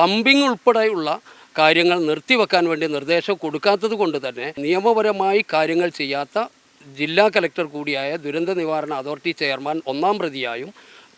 Pumping ഉൾപ്പെടെയുള്ള കാര്യങ്ങൾ നിർത്തിവെക്കാൻ വേണ്ടി നിർദ്ദേശം കൊടുക്കാത്തത് കൊണ്ട് തന്നെ നിയമപരമായി കാര്യങ്ങൾ ചെയ്യാത്ത ജില്ലാ കലക്ടർ കൂടിയായ ദുരന്ത നിവാരണ അതോറിറ്റി ചെയർമാൻ ഒന്നാം പ്രതിയായും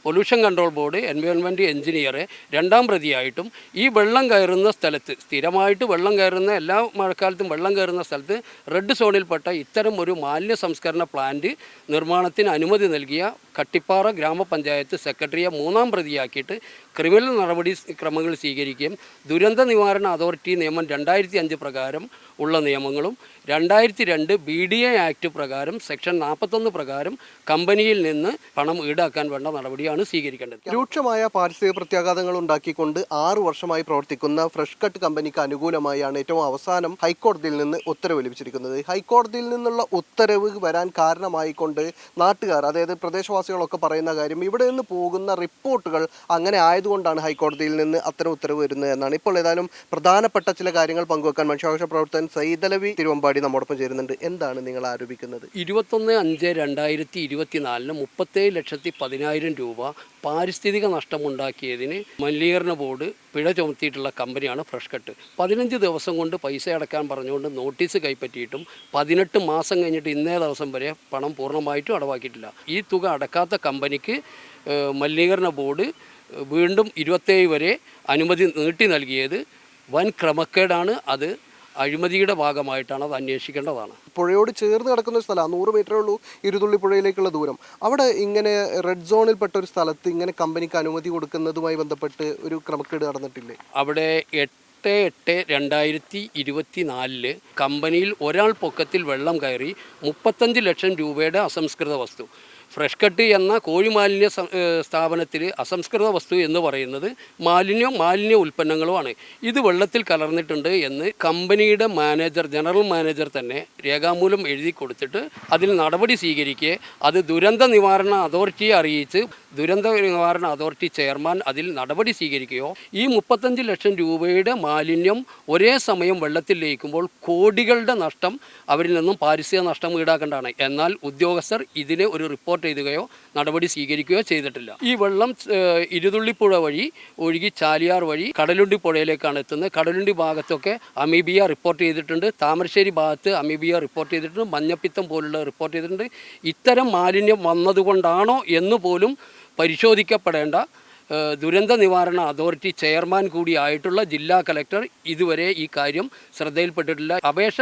പൊല്യൂഷൻ കൺട്രോൾ ബോർഡ് എൻവയോൺമെന്റ് എഞ്ചിനീയറെ രണ്ടാം പ്രതിയായിട്ടും ഈ വെള്ളം കയറുന്ന സ്ഥലത്ത് സ്ഥിരമായിട്ട് വെള്ളം കയറുന്ന എല്ലാ മഴക്കാലത്തും വെള്ളം കയറുന്ന സ്ഥലത്ത് റെഡ് സോണിൽപ്പെട്ട ഇത്തരം ഒരു മാലിന്യ സംസ്കരണ പ്ലാന്റ് നിർമ്മാണത്തിന് അനുമതി നൽകിയ കട്ടിപ്പാറ ഗ്രാമപഞ്ചായത്ത് സെക്രട്ടറിയെ മൂന്നാം പ്രതിയാക്കിയിട്ട് ക്രിമിനൽ നടപടി ക്രമങ്ങൾ സ്വീകരിക്കുകയും ദുരന്ത നിവാരണ അതോറിറ്റി നിയമം രണ്ടായിരത്തി അഞ്ച് പ്രകാരം ഉള്ള നിയമങ്ങളും രണ്ടായിരത്തി രണ്ട് ബി ഡി എ ആക്ട് പ്രകാരം സെക്ഷൻ നാൽപ്പത്തൊന്ന് പ്രകാരം കമ്പനിയിൽ നിന്ന് പണം ഈടാക്കാൻ വേണ്ട നടപടിയാണ് സ്വീകരിക്കേണ്ടത്. രൂക്ഷമായ പാരിസ്ഥിതിക പ്രത്യാഘാതങ്ങൾ ഉണ്ടാക്കിക്കൊണ്ട് ആറ് വർഷമായി പ്രവർത്തിക്കുന്ന ഫ്രഷ് കട്ട് കമ്പനിക്ക് അനുകൂലമായാണ് ഏറ്റവും അവസാനം ഹൈക്കോടതിയിൽ നിന്ന് ഉത്തരവ് ലഭിച്ചിരിക്കുന്നത്. ഹൈക്കോടതിയിൽ നിന്നുള്ള ഉത്തരവ് വരാൻ കാരണമായിക്കൊണ്ട് നാട്ടുകാർ അതായത് പ്രദേശവാസികളൊക്കെ പറയുന്ന കാര്യം ഇവിടെ നിന്ന് പോകുന്ന റിപ്പോർട്ടുകൾ അങ്ങനെ ആയതുകൊണ്ടാണ് ഹൈക്കോടതിയിൽ നിന്ന് അത്തരം ഉത്തരവ് വരുന്നത് എന്നാണ്. ഇപ്പോൾ ഏതായാലും പ്രധാനപ്പെട്ട ചില കാര്യങ്ങൾ പങ്കുവെക്കാൻ മനുഷ്യാവകാശ പ്രവർത്തകൻ സൈതലവി തിരുവമ്പാടി നമ്മോടൊപ്പം ചേരുന്നുണ്ട്. എന്താണ് നിങ്ങൾ ആരോപിക്കുന്നത്? ഇരുപത്തൊന്ന് അഞ്ച് രണ്ടായിരത്തി ഇരുപത്തിനാലിന് മുപ്പത്തേഴ് ലക്ഷത്തി പതിനായിരം രൂപ പാരിസ്ഥിതിക നഷ്ടമുണ്ടാക്കിയതിന് മലിനീകരണ ബോർഡ് പിഴ ചുമത്തിയിട്ടുള്ള കമ്പനിയാണ് ഫ്രഷ് കട്ട് പതിനഞ്ച് ദിവസം കൊണ്ട് പൈസ അടക്കാൻ പറഞ്ഞുകൊണ്ട് നോട്ടീസ് കൈപ്പറ്റിയിട്ടും പതിനെട്ട് മാസം കഴിഞ്ഞിട്ട് ഇന്നേ ദിവസം വരെ പണം പൂർണമായിട്ടും അടവാക്കിയിട്ടില്ല. ഈ തുക അടക്കാത്ത കമ്പനിക്ക് മലിനീകരണ ബോർഡ് വീണ്ടും ഇരുപത്തേഴ് വരെ അനുമതി നീട്ടി നൽകിയത് വൻ ക്രമക്കേടാണ്. അത് അഴിമതിയുടെ ഭാഗമായിട്ടാണ് അത് അന്വേഷിക്കേണ്ടതാണ്. പുഴയോട് ചേർന്ന് കിടക്കുന്ന ഒരു സ്ഥലമാണ് നൂറ് മീറ്ററേ ഉള്ളൂ ഇരുതുള്ളി പുഴയിലേക്കുള്ള ദൂരം. അവിടെ ഇങ്ങനെ റെഡ് സോണിൽപ്പെട്ട ഒരു സ്ഥലത്ത് ഇങ്ങനെ കമ്പനിക്ക് അനുമതി കൊടുക്കുന്നതുമായി ബന്ധപ്പെട്ട് ഒരു ക്രമക്കേട് നടന്നിട്ടില്ലേ? അവിടെ എട്ട് എട്ട് രണ്ടായിരത്തി ഇരുപത്തി നാലിൽ കമ്പനിയിൽ ഒരാൾ പൊക്കത്തിൽ വെള്ളം കയറി മുപ്പത്തഞ്ച് ലക്ഷം രൂപയുടെ അസംസ്കൃത വസ്തു. ഫ്രഷ് കട്ട് എന്ന കോഴി മാലിന്യ സ്ഥാപനത്തിൽ അസംസ്കൃത വസ്തു എന്ന് പറയുന്നത് മാലിന്യവും മാലിന്യ ഉൽപ്പന്നങ്ങളുമാണ് ഇത് വെള്ളത്തിൽ കലർന്നിട്ടുണ്ട് എന്ന് കമ്പനിയുടെ മാനേജർ ജനറൽ മാനേജർ തന്നെ രേഖാമൂലം എഴുതി കൊടുത്തിട്ട് അതിൽ നടപടി സ്വീകരിക്കുകയെ അത് ദുരന്ത നിവാരണ അതോറിറ്റിയെ അറിയിച്ച് ദുരന്ത നിവാരണ അതോറിറ്റി ചെയർമാൻ അതിൽ നടപടി സ്വീകരിക്കുകയോ ഈ മുപ്പത്തഞ്ച് ലക്ഷം രൂപയുടെ മാലിന്യം ഒരേ സമയം വെള്ളത്തിൽ ലയിക്കുമ്പോൾ കോടികളുടെ നഷ്ടം അവരിൽ നിന്നും പാരിസ്ഥിതിക നഷ്ടം ഈടാക്കേണ്ടതാണ്. എന്നാൽ ഉദ്യോഗസ്ഥർ ഇതിനെ ഒരു റിപ്പോർട്ട് എഴുതുകയോ നടപടി സ്വീകരിക്കുകയോ ചെയ്തിട്ടില്ല. ഈ വെള്ളം ഇരുതുള്ളിപ്പുഴ വഴി ഒഴുകി ചാലിയാർ വഴി കടലുണ്ടി പുഴയിലേക്കാണ് എത്തുന്നത്. കടലുണ്ടി ഭാഗത്തൊക്കെ അമീബിയ റിപ്പോർട്ട് ചെയ്തിട്ടുണ്ട്. താമരശ്ശേരി ഭാഗത്ത് അമീബിയ റിപ്പോർട്ട് ചെയ്തിട്ടുണ്ട്. മഞ്ഞപ്പിത്തം പോലുള്ള റിപ്പോർട്ട് ചെയ്തിട്ടുണ്ട്. ഇത്തരം മാലിന്യം വന്നതുകൊണ്ടാണോ എന്ന് പോലും പരിശോധിക്കപ്പെടേണ്ട ദുരന്ത നിവാരണ അതോറിറ്റി ചെയർമാൻ കൂടിയായിട്ടുള്ള ജില്ലാ കലക്ടർ ഇതുവരെ ഈ കാര്യം ശ്രദ്ധയിൽപ്പെട്ടിട്ടില്ല. അപേക്ഷ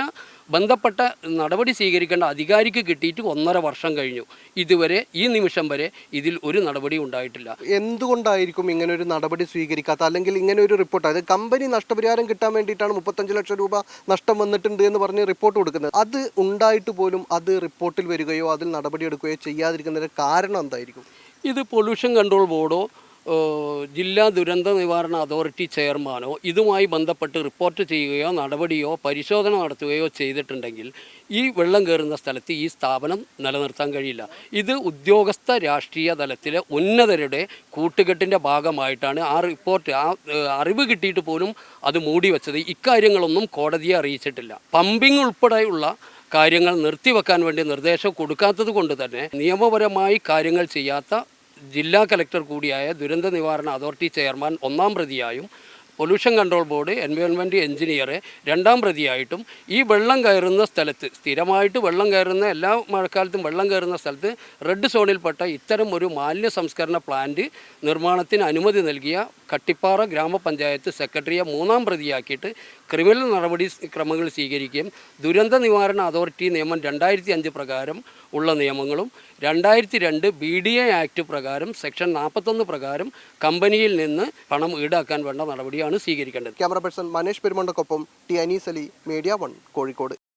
ബന്ധപ്പെട്ട നടപടി സ്വീകരിക്കേണ്ട അധികാരിക്ക് കിട്ടിയിട്ട് ഒന്നര വർഷം കഴിഞ്ഞു. ഇതുവരെ ഈ നിമിഷം വരെ ഇതിൽ ഒരു നടപടി ഉണ്ടായിട്ടില്ല. എന്തുകൊണ്ടായിരിക്കും ഇങ്ങനെ ഒരു നടപടി സ്വീകരിക്കാത്ത? അല്ലെങ്കിൽ ഇങ്ങനെ ഒരു റിപ്പോർട്ട് അതായത് കമ്പനി നഷ്ടപരിഹാരം കിട്ടാൻ വേണ്ടിയിട്ടാണ് മുപ്പത്തഞ്ച് ലക്ഷം രൂപ നഷ്ടം വന്നിട്ടുണ്ട് എന്ന് പറഞ്ഞ് റിപ്പോർട്ട് കൊടുക്കുന്നത്. അത് ഉണ്ടായിട്ട് പോലും അത് റിപ്പോർട്ടിൽ വരികയോ അതിൽ നടപടി എടുക്കുകയോ ചെയ്യാതിരിക്കുന്നതിന് കാരണം എന്തായിരിക്കും? ഇത് പൊല്യൂഷൻ കൺട്രോൾ ബോർഡോ ജില്ലാ ദുരന്ത നിവാരണ അതോറിറ്റി ചെയർമാനോ ഇതുമായി ബന്ധപ്പെട്ട് റിപ്പോർട്ട് ചെയ്യുകയോ നടപടിയോ പരിശോധന നടത്തുകയോ ചെയ്തിട്ടുണ്ടെങ്കിൽ ഈ വെള്ളം കയറുന്ന സ്ഥലത്ത് ഈ സ്ഥാപനം നിലനിർത്താൻ കഴിയില്ല. ഇത് ഉദ്യോഗസ്ഥ രാഷ്ട്രീയ തലത്തിലെ ഉന്നതരുടെ കൂട്ടുകെട്ടിന്റെ ഭാഗമായിട്ടാണ് ആ റിപ്പോർട്ട് ആ അറിവ് കിട്ടിയിട്ട് പോലും അത് മൂടി വെച്ചത്. ഇക്കാര്യങ്ങളൊന്നും കോടതിയെ അറിയിച്ചിട്ടില്ല. പമ്പിംഗ് ഉൾപ്പെടെയുള്ള കാര്യങ്ങൾ നിർത്തിവെക്കാൻ വേണ്ടി നിർദ്ദേശം കൊടുക്കാത്തത് കൊണ്ട് തന്നെ നിയമപരമായി കാര്യങ്ങൾ ചെയ്യാത്ത ജില്ലാ കലക്ടർ കൂടിയായ ദുരന്ത നിവാരണ അതോറിറ്റി ചെയർമാൻ ഒന്നാം പ്രതിയായും pollution control board environment engineer രണ്ടാം പ്രതിയായിട്ടും ഈ വെള്ളം കയറുന്ന സ്ഥലത്ത് സ്ഥിരമായിട്ട് വെള്ളം കയറുന്ന എല്ലാ മഴക്കാലത്തും വെള്ളം കയറുന്ന സ്ഥലത്ത് റെഡ് സോണിൽപ്പെട്ട ഇത്തരം ഒരു മാലിന്യ സംസ്കരണ പ്ലാന്റ് നിർമ്മാണത്തിന് അനുമതി നൽകിയ കട്ടിപ്പാറ ഗ്രാമപഞ്ചായത്ത് സെക്രട്ടറിയെ മൂന്നാം പ്രതിയാക്കിയിട്ട് ക്രിമിനൽ നടപടി ക്രമങ്ങൾ സ്വീകരിക്കുകയും ദുരന്ത നിവാരണ അതോറിറ്റി നിയമം രണ്ടായിരത്തി അഞ്ച് പ്രകാരം ഉള്ള നിയമങ്ങളും രണ്ടായിരത്തി രണ്ട് ബി ഡി എ ആക്ട് പ്രകാരം സെക്ഷൻ നാൽപ്പത്തൊന്ന് പ്രകാരം കമ്പനിയിൽ നിന്ന് പണം ഈടാക്കാൻ വേണ്ട നടപടിയാണ് സ്വീകരിക്കേണ്ടത്. Camera person Manesh പെരുമണ്ടക്കൊപ്പം T Anees Ali media one Kozhikode.